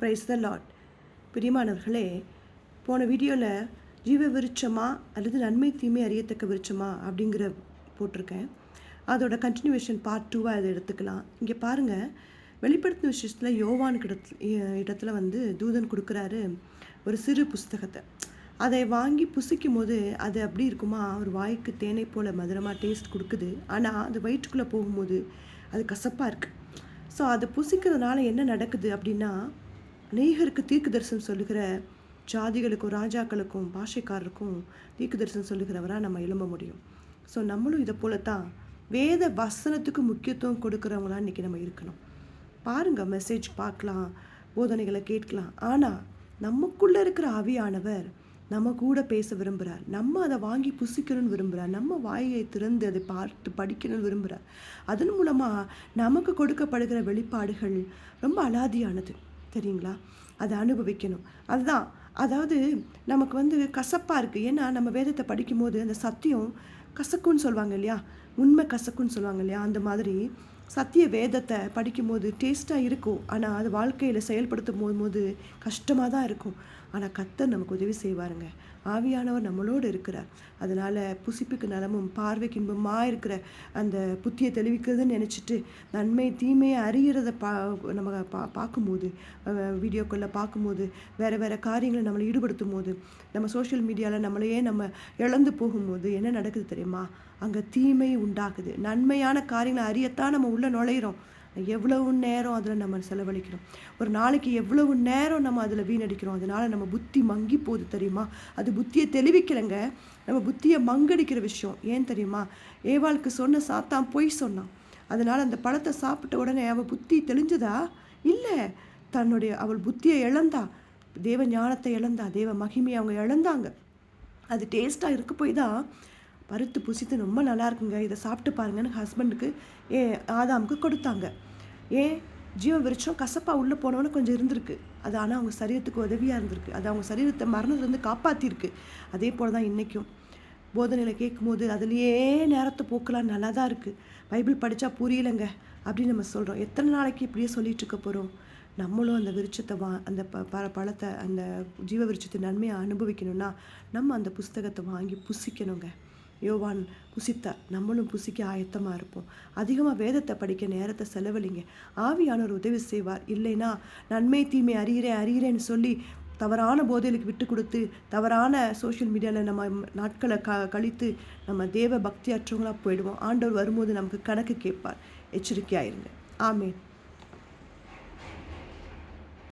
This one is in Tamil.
ப்ரைஸ் த லாட் பிரியமானவர்களே போன வீடியோவில் ஜீவ விருட்சமா அல்லது நன்மை தீமை அறியத்தக்க விருட்சமா அப்படிங்கிற போட்டிருக்கேன். அதோட கண்டினியூவேஷன் பார்ட் டூவாக அதை எடுத்துக்கலாம். இங்கே பாருங்கள் வெளிப்படுத்தின விஷயத்தில் யோவான் இடத்துல இடத்துல வந்து தூதன் கொடுக்குறாரு ஒரு சிறு புஸ்தகத்தை. அதை வாங்கி புசிக்கும் போது அது அப்படி இருக்குமா? ஒரு வாய்க்கு தேனை போல் மதுரமாக டேஸ்ட் கொடுக்குது. ஆனால் அது வயிற்றுக்குள்ளே போகும்போது அது கசப்பாக இருக்குது ஸோ அதை புசிக்கிறதுனால என்ன நடக்குது அப்படின்னா அநேகருக்கு தீர்க்கு தரிசனம் சொல்லுகிற ஜாதிகளுக்கும் ராஜாக்களுக்கும் பாஷைக்காரருக்கும் தீர்க்கு தரிசனம் சொல்லுகிறவராக நம்ம எழும்ப முடியும். ஸோ நம்மளும் இதை போல தான் வேத வசனத்துக்கு முக்கியத்துவம் கொடுக்குறவங்களா இன்றைக்கி நம்ம இருக்கணும். பாருங்கள் மெசேஜ் பார்க்கலாம் போதனைகளை கேட்கலாம். ஆனால் நமக்குள்ளே இருக்கிற ஆவியானவர் நம்ம கூட பேச விரும்புகிறார் நம்ம அதை வாங்கி புசிக்கணும்னு விரும்புகிறார் நம்ம வாயை திறந்து அதை பார்த்து படிக்கணும்னு விரும்புகிறார் அதன் மூலமாக நமக்கு கொடுக்கப்படுகிற வெளிப்பாடுகள் ரொம்ப அலாதியானது. தெரியுங்களா? அதை அனுபவிக்கணும். அதுதான். அதாவது நமக்கு வந்து கசப்பாக இருக்குது ஏன்னா நம்ம வேதத்தை படிக்கும்போது அந்த சத்தியம் கசக்குன்னு சொல்லுவாங்க இல்லையா? உண்மை கசக்குன்னு சொல்லுவாங்க இல்லையா? அந்த மாதிரி சத்திய வேதத்தை படிக்கும்போது டேஸ்ட்டாக இருக்கும். ஆனால் அது வாழ்க்கையில் செயல்படுத்தும் போது கஷ்டமாக தான் இருக்கும். ஆனால் கத்தர் நமக்கு உதவி செய்வாருங்க. ஆவியானவர் நம்மளோடு இருக்கிறார். அதனால் புசிப்புக்கு நலமும் பார்வைக்கு இன்பமாக இருக்கிற அந்த புத்தியை தெளிவிக்கிறதுன்னு நினச்சிட்டு நன்மை தீமையை அறிகிறத பா நம்ம பா பார்க்கும்போது வீடியோக்களில் பார்க்கும்போது வேறு வேறு காரியங்களை நம்மளை ஈடுபடுத்தும் போது நம்ம சோஷியல் மீடியாவில் நம்மளையே நம்ம இழந்து போகும்போது என்ன நடக்குது தெரியுமா? அங்கே தீமை உண்டாகுது நன்மையான காரியங்களை அறியத்தான் நம்ம உள்ளே நுழையிறோம். எவ்வளவு நேரம் அதில் நம்ம செலவழிக்கிறோம். ஒரு நாளைக்கு எவ்வளவு நேரம் நம்ம அதில் வீணடிக்கிறோம். அதனால் நம்ம புத்தி மங்கி போகுது தெரியுமா? அது புத்தியை தெளிவிக்கலைங்க. நம்ம புத்தியை மங்கடிக்கிற விஷயம். ஏன் தெரியுமா? ஏவாளுக்கு சொன்ன சாத்தான் பொய் சொன்னான். அதனால் அந்த பழத்தை சாப்பிட்ட உடனே அவள் புத்தி தெளிஞ்சதா? இல்லை. தன்னுடைய அவள் புத்தியை இழந்தா. தேவ ஞானத்தை இழந்தா. தேவ மகிமையை அவங்க இழந்தாங்க. அது டேஸ்ட்டாக இருக்க போய் தான் பருத்து புசித்து ரொம்ப நல்லா இருக்குங்க இதை சாப்பிட்டு பாருங்கன்னு ஹஸ்பண்டுக்கு ஏ ஆதாமுக்கு கொடுத்தாங்க. ஏன் ஜீவ விரிச்சம் கசப்பாக உள்ளே போனவொன்னு கொஞ்சம் இருந்திருக்கு. அது ஆனால் அவங்க சரீரத்துக்கு உதவியாக இருந்திருக்கு. அது அவங்க சரீரத்தை மரணத்துலேருந்து காப்பாற்றிருக்கு அதே போல் தான் இன்றைக்கும் போதனையில் கேட்கும்போது அதுலேயே நேரத்தை போக்கலாம் நல்லா தான் இருக்குது பைபிள் படித்தா புரியலைங்க. அப்படின்னு நம்ம சொல்கிறோம் எத்தனை நாளைக்கு இப்படியே சொல்லிகிட்டு இருக்க போகிறோம் நம்மளும் அந்த விருட்சத்தை வா அந்த ப ப பழத்தை அந்த ஜீவ விருட்சத்தை நன்மையை அனுபவிக்கணும்னா நம்ம அந்த புஸ்தகத்தை வாங்கி புசிக்கணுங்க. யோவான் புசித்தார் நம்மளும் புசிக்க ஆயத்தமாக இருப்போம். அதிகமாக வேதத்தை படிக்க நேரத்தை செலவழிங்க. ஆவியானவர் உதவி செய்வார். இல்லைன்னா நன்மை தீமை அறிகிறேன் அறிகிறேன்னு சொல்லி தவறான போதைகளுக்கு விட்டு கொடுத்து தவறான சோஷியல் மீடியாவில் நம்ம நாட்களை க கழித்து நம்ம தேவ பக்தி அற்றவங்களாக போயிடுவோம். ஆண்டவர் வரும்போது நமக்கு கணக்கு கேட்பார். எச்சரிக்கையாயிருங்க ஆமேன்.